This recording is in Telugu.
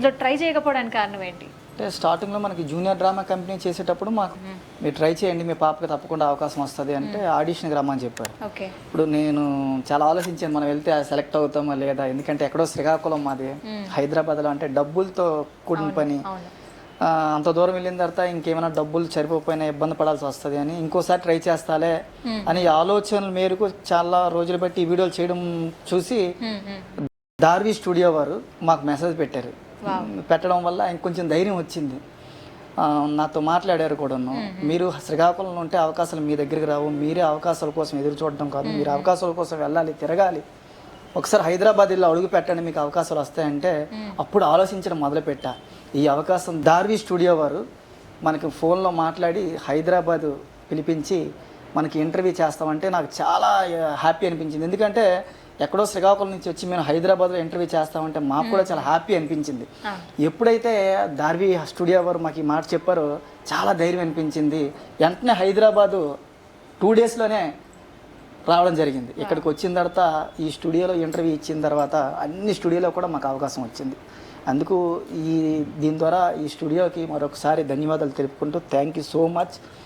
అందులో ట్రై చేయకపోవడానికి కారణం ఏంటి? అంటే స్టార్టింగ్లో మనకి జూనియర్ డ్రామా కంపెనీ చేసేటప్పుడు మాకు మీరు ట్రై చేయండి మీ పాపకి తప్పకుండా అవకాశం వస్తుంది అంటే ఆడిషన్కి రమ్మని చెప్పారు. ఓకే. ఇప్పుడు నేను చాలా ఆలోచించాను మనం వెళ్తే సెలెక్ట్ అవుతామా లేదా? ఎందుకంటే ఎక్కడో శ్రీకాకుళం మాది. హైదరాబాద్లో అంటే డబ్బులతో కూడిన పని. అంత దూరం వెళ్ళిన తర్వాత ఇంకేమైనా డబ్బులు సరిపోయినా ఇబ్బంది పడాల్సి వస్తుంది అని ఇంకోసారి ట్రై చేస్తాలే అని ఆలోచనల మేరకు చాలా రోజులు బట్టి ఈ వీడియోలు చేయడం చూసి. దార్వి స్టూడియో వారు మాకు మెసేజ్ పెట్టారు. పెట్టడం వల్ల ఇంకొంచెం ధైర్యం వచ్చింది. నాతో మాట్లాడారు కూడాను. మీరు శ్రీకాకుళంలో ఉంటే అవకాశాలు మీ దగ్గరికి రావు. మీరే అవకాశాల కోసం ఎదురు చూడడం కాదు. మీరు అవకాశాల కోసం వెళ్ళాలి తిరగాలి. ఒకసారి హైదరాబాద్ వెళ్ళి అడుగు పెట్టండి మీకు అవకాశాలు వస్తాయంటే అప్పుడు ఆలోచించడం మొదలుపెట్టా. ఈ అవకాశం దార్వి స్టూడియో వారు మనకి ఫోన్లో మాట్లాడి హైదరాబాద్ పిలిపించి మనకి ఇంటర్వ్యూ చేస్తామంటే నాకు చాలా హ్యాపీ అనిపించింది. ఎందుకంటే ఎక్కడో శ్రీకాకుళం నుంచి వచ్చి మేము హైదరాబాద్లో ఇంటర్వ్యూ చేస్తామంటే మాకు కూడా చాలా హ్యాపీ అనిపించింది. ఎప్పుడైతే దార్వి స్టూడియో వారు మాకు ఈ మాట చెప్పారో చాలా ధైర్యం అనిపించింది. వెంటనే హైదరాబాదు టూ డేస్లోనే రావడం జరిగింది. ఇక్కడికి వచ్చిన తర్వాత ఈ స్టూడియోలో ఇంటర్వ్యూ ఇచ్చిన తర్వాత అన్ని స్టూడియోలో కూడా మాకు అవకాశం వచ్చింది. అందుకు ఈ దీని ద్వారా ఈ స్టూడియోకి మరొకసారి ధన్యవాదాలు తెలుపుకుంటూ థ్యాంక్ యూ సో మచ్.